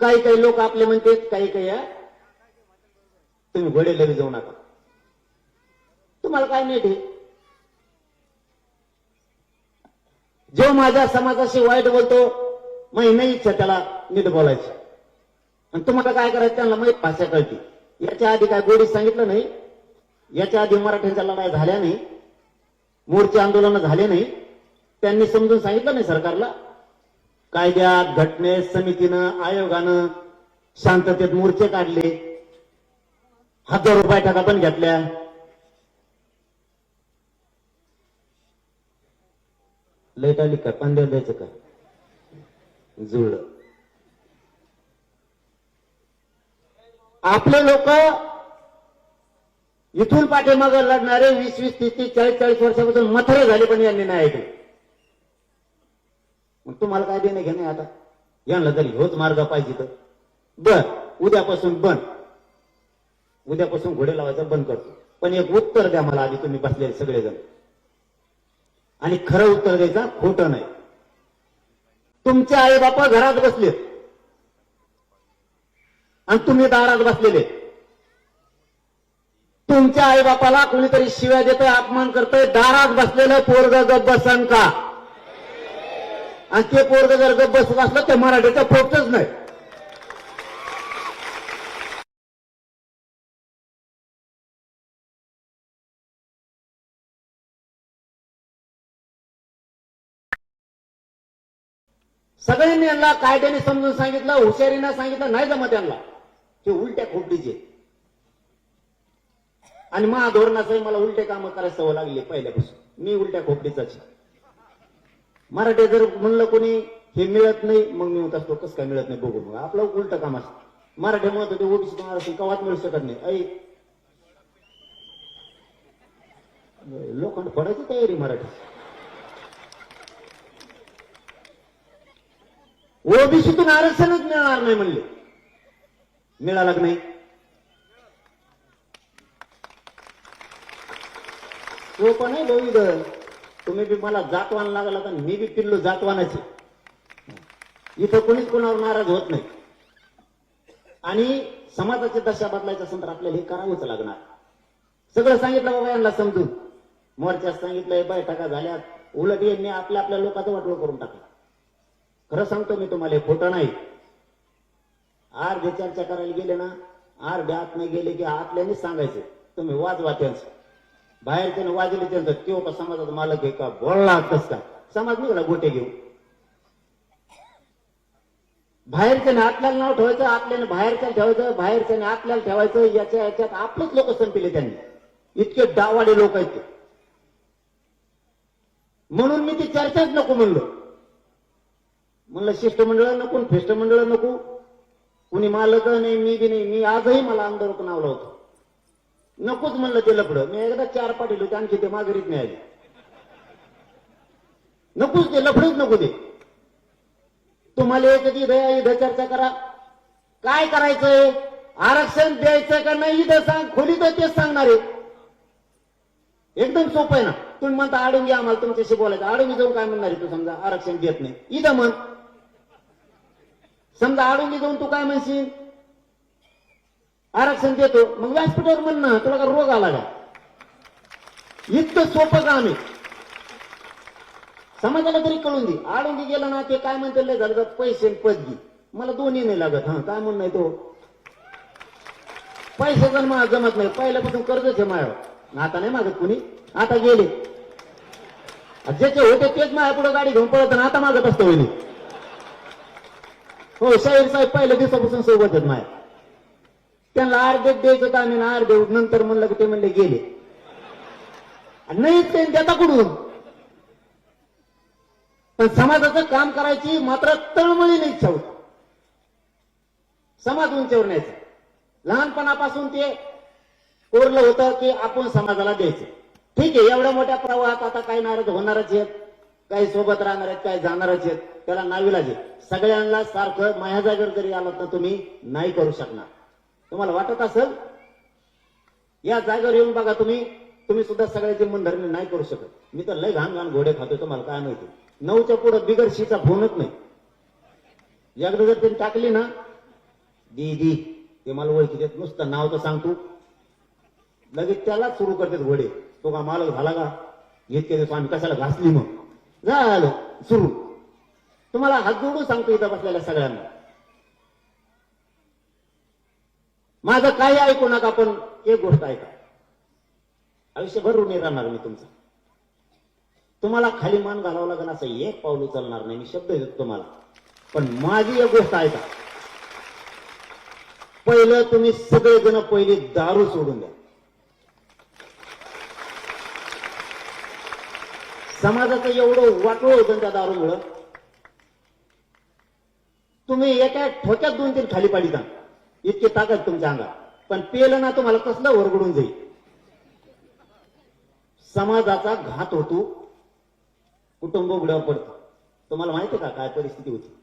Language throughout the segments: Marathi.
काही काही लोक आपले म्हणते काही काही तुम्ही घोडे लगे जाऊ नका. तुम्हाला काय नीट ते जो माझ्या समाजाशी वाईट बोलतो मग नाही इच्छा त्याला नीट बोलायची. आणि तुम्हाला काय करायचं त्यांना माहीत भाषा कळते. याच्या आधी काय गोडी सांगितलं नाही? याच्या आधी मराठ्यांच्या लढाई झाल्या नाही. मोर्चे आंदोलन झाले नाही. त्यांनी समजून सांगितलं नाही सरकारला? कायद्यात घटनेत समितीनं आयोगानं शांततेत मोर्चे काढले. हजार रुपये टाका पण घेतल्या. लईट आली काय पांड्या द्यायचं काय जुळ आपले लोक इथून पाठीमागे लढणारे वीस वीस तीस तीस चाळीस चाळीस वर्षापासून मथरे झाले पण यांनी नाही ऐकले. तुम्हाला काय देणं घेणे आता? यांना तरी होच मार्ग पाहिजे तर. बर उद्यापासून बंद. उद्यापासून घोडे लावायचं बंद करतो. पण एक उत्तर द्या मला आधी तुम्ही बसलेले सगळेजण. आणि खरं उत्तर द्यायचं खोटं नाही. तुमचे आई बापा घरात बसलेत. आणि तुम्ही दारात बसलेले. तुमच्या आई बापाला कोणीतरी शिव्या देतोय अपमान करतोय दारात बसलेलं पोरग बसन का? आणि ते पोरग जर गप बसत असलं तर मराठीचा पोटच नाही. सगळ्यांनी यांना कायद्याने समजून सांगितलं हुशारीनं सांगितलं नाही जमत यांना. ते उलट्या खोपडीचे आणि मा मला उलटे कामं करायला सवय लागली पहिल्यापासून. मी उलट्या खोपडीचाच आहे. मराठी जर म्हणलं कोणी हे मिळत नाही मग मी म्हणत असतो कसं काय मिळत नाही? बघू मग. आपलं उलट काम असतं. मराठी म्हणत होते ओबीसी महाराष्ट्र कवात मिळू शकत नाही. ऐ लोखंड फोडायची तयारी मराठी. ओबीसीतून आरक्षणच मिळणार नाही म्हणले. मिळालं की नाही? तो पण आहे लोईद तुम्ही बी मला जातवान लागला तर मी बी पिल्लो जातवानाचे. इथं कोणीच कोणावर नाराज होत नाही. आणि समाजाची दशा बदलायचं असेल तर आपल्याला हे करावंच लागणार. सगळं सांगितलं बाबा यांना समजून. मोर्चात सांगितलंय बैठका झाल्यात. उलट यांनी आपल्या आपल्या लोकांचं वाटलं करून टाकलं. खरं सांगतो मी तुम्हाला हे खोटं नाही. अर्धे चर्चा करायला गेले ना अर्धे आत नाही गेले की आतल्यानेच सांगायचं. तुम्ही वाजवा त्यांचं. बाहेरच्यानं वाजले त्यांचं तो का समाजाचा मालक आहे का? बोलला कस का समाज निघाला गोटे घेऊ बाहेरच्याने आपल्याला नाव ठेवायचं आपल्याने बाहेरच्या ठेवायचं बाहेरच्याने आतल्याला ठेवायचं याच्या याच्यात आपलेच लोक संपले त्यांनी. इतके डावाडे लोक आहेत ते. म्हणून मी ती चर्चाच नको म्हणलो. म्हणलं शिष्टमंडळ नको फेष्टमंडळ नको. कुणी मालक नाही मी बी नाही मी आजही मला आमदार नावलं होतं. नकोच म्हणलं ते लफडं. मी एकदा चार पाटील होते आणखी ते माघारीत मिळाले नकोच ते लफडच नको ते. तुम्हाला एक इथं इथं चर्चा करा. काय करायचंय? आरक्षण द्यायचं का नाही? इथं सांग खोलीत तेच सांगणार. आहे एकदम सोपं आहे ना. तुम्ही म्हणता आडून आम्हाला तुमच्याशी बोलायचं. आडंगी जाऊन काय म्हणणार आहे तू समजा? आरक्षण देत नाही. इथं म्हण. समजा आडंगी जाऊन तू काय म्हणशील? आरक्षण देतो. मग व्यासपीठावर म्हणणं ना तुला का रोग आला का? इतकं सोपं का आम्ही समाजाला तरी कळून दे. आडून गेलं ना ते काय म्हणते लय झालं पैसे आणि पदगी मला दोन्ही नाही लागत. हा काय म्हणणं तो? पैसे जर मला जमत नाही पहिल्यापासून कर्जच आहे माझ्यावर. आता नाही मागत कुणी. आता गेले. ज्याचे होते तेच माझ्या पुढे गाडी घेऊन पळत आता मागत असतो होईल हो साहेब साहेब पहिल्या दिवसापासून सोबत आहेत माझ्या. त्यांना अर्धे द्यायचं का आम्ही अर्धे नंतर म्हणलं की ते म्हणले गेले. नाही देता कुठून? पण समाजाचं काम करायची मात्र तळमळीने इच्छा होती. समाज उंचीवर न्यायचा लहानपणापासून ते कोरलं होतं की आपण समाजाला द्यायचं. ठीक आहे एवढ्या मोठ्या प्रवाहात आता काही नाराज होणारच आहेत काही सोबत राहणार आहेत काही जाणारच आहेत त्याला नाविलाज. आहे सगळ्यांना सारखं माझ्या जागेवर जरी आलात ना तुम्ही नाही करू शकणार. तुम्हाला वाटत असेल या जागेवर येऊन बघा तुम्ही. तुम्ही सुद्धा सगळ्याचे मन धरणे नाही करू शकत. मी तर लय घाण घाण घोडे खातो तुम्हाला काय माहिती. नऊच्या पुढं बिगर शीचा फोनच नाही. एकदा जर त्यांनी टाकली ना दीदी ते मला ओळखी देत नुसतं नाव तर सांगतो. लगेच त्यालाच सुरू करतात घोडे. तो का मालक झाला का? इतके दिवस आम्ही कशाला घासली मग? झालं सुरू. तुम्हाला हात जोडून सांगतो इथं बसलेल्या सगळ्यांना. माझं काही ऐकू नका पण एक गोष्ट ऐका. आयुष्यभर ऋणी राहणार मी तुमचं. तुम्हाला खाली मान घालावं लागेल असं एक पाऊल उचलणार नाही मी शब्द देतो तुम्हाला. पण माझी एक गोष्ट ऐका. पहिलं तुम्ही सगळेजण पहिले दारू सोडून द्या. समाजाचं एवढं वाटोळ होतं त्या दारूमुळं. तुम्ही एका ठोक्यात दोन तीन खाली पाडीता इतकी ताकद तुमच्या अंगात. पण पेलं ना तुम्हाला कसलं वरगडून जाईल. समाजाचा घात होतो. कुटुंब उघड्यावर पडतो. तुम्हाला माहिती का काय परिस्थिती होती?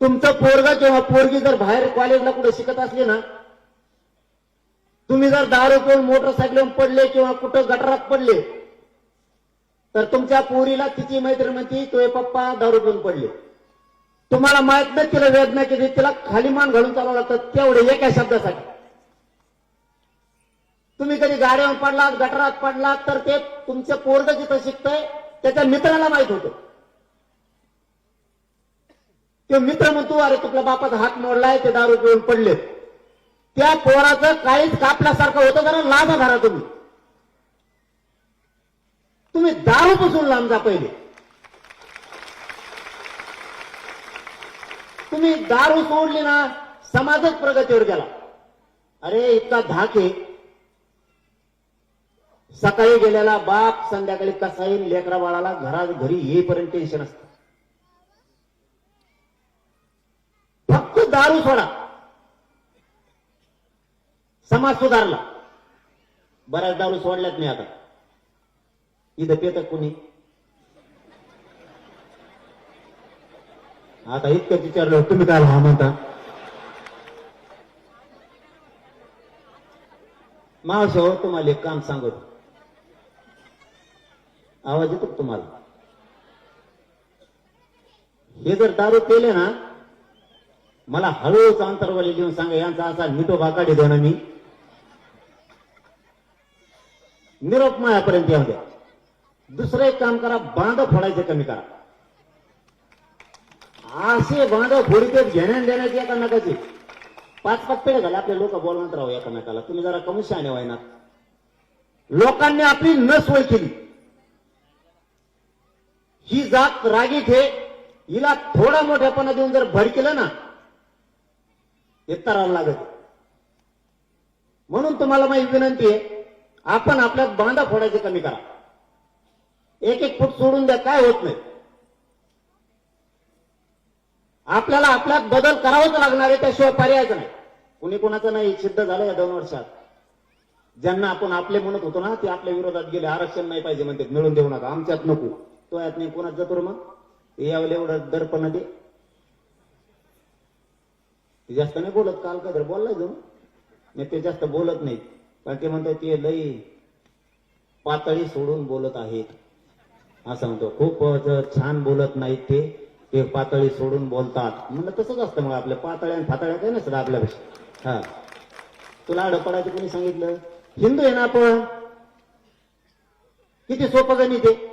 तुमचं पोरगा किंवा पोरगी जर बाहेर कॉलेजला कुठे शिकत असले ना तुम्ही जर दारू पिऊन मोटरसायकलवर पडले किंवा कुठं गटारात पडले तर तुमच्या पोरीला तिची मैत्रीण म्हणती तुझे पप्पा दारू पिऊन पडले. तुम्हाला माहीत नाही तिला वेदना किती तिला खाली मान घालून चालावं लागतं तेवढे एका शब्दासाठी. तुम्ही कधी गाड्यावर पडलात गटरात पडलात तर ते तुमचं पोरग जिथं शिकतंय त्याच्या मित्राला माहीत होतं. ते मित्र म्हणतो अरे तुझ्या बापाचा हात मोडलाय ते दारू पिऊन पडले त्या पोराचं काहीच कापल्यासारखं होतं जरा लांब धरा तुम्ही. तुम्ही दारू पासून लांब जा पहिले. तुम्ही दारू सोडली ना समाजच प्रगतीवर गेला. अरे इतका धाक आहे. सकाळी गेलेला बाप संध्याकाळी कसा येईल लेकरा बाळाला घरात घरी येईपर्यंत टेन्शन असतं. फक्त दारू सोडा. समाज सुधारला. बऱ्याच दारू सोडल्यात नाही आता. इथं पेत कोणी? आता इतकं विचारलं तुम्ही काय हा म्हणता? मावशी तुम्हाला एक काम सांगतो. आवाज येतो तुम्हाला? हे जर दारू केले ना मला हळूच अंतरवाली लिहून सांगा यांचा असा मिठो बाकाडी देणं मी. निरोप मायापर्यंत येऊ द्या. दुसरं एक काम करा बांध फोडायचे कमी करा. असे बांध फोडीते घेण्या देण्याची एकामेकाचे. पाच पाच पेढे झाले आपले लोक बोलवत राहू एकामेकाला. तुम्ही जरा कमी शहाणे व्हायना लोकांनी आपली न सोय केली ही जात रागीत ठे हिला थोडा मोठ्यापणा देऊन जर भर केलं ना हे लागत म्हणून तुम्हाला माझी विनंती आहे आपण आपल्यात बांधा फोडायचे कमी करा. एक एक फूट सोडून द्या काय होत नाही. आपल्याला आपल्यात बदल करावाच लागणार आहे त्याशिवाय पर्यायच नाही. कुणी कोणाचं नाही सिद्ध झालं या दोन वर्षात. ज्यांना आपण आपले म्हणत होतो ना ते आपल्या विरोधात गेले. आरक्षण नाही पाहिजे म्हणते मिळून देऊ नका. आमच्यात नको. तो यात नाही कोणाच जातो मग? यावेळेला एवढं दर्पण दे ते. जास्त नाही बोलत काल काय तर बोललाय जाऊन नाही ते जास्त बोलत नाहीत. पण ते म्हणतात ते लई पातळी सोडून बोलत आहेत. असं म्हणतो. खूप छान बोलत नाहीत ते. ते पातळी सोडून बोलतात. म्हणलं तसंच असतं मग आपल्या पातळ्या आणि फातळ्या काय नसतं आपल्यापेक्षा. हा. तुला अडपडायचं कोणी सांगितलं? हिंदू आहे ना आपण? किती सोपं गणित आहे?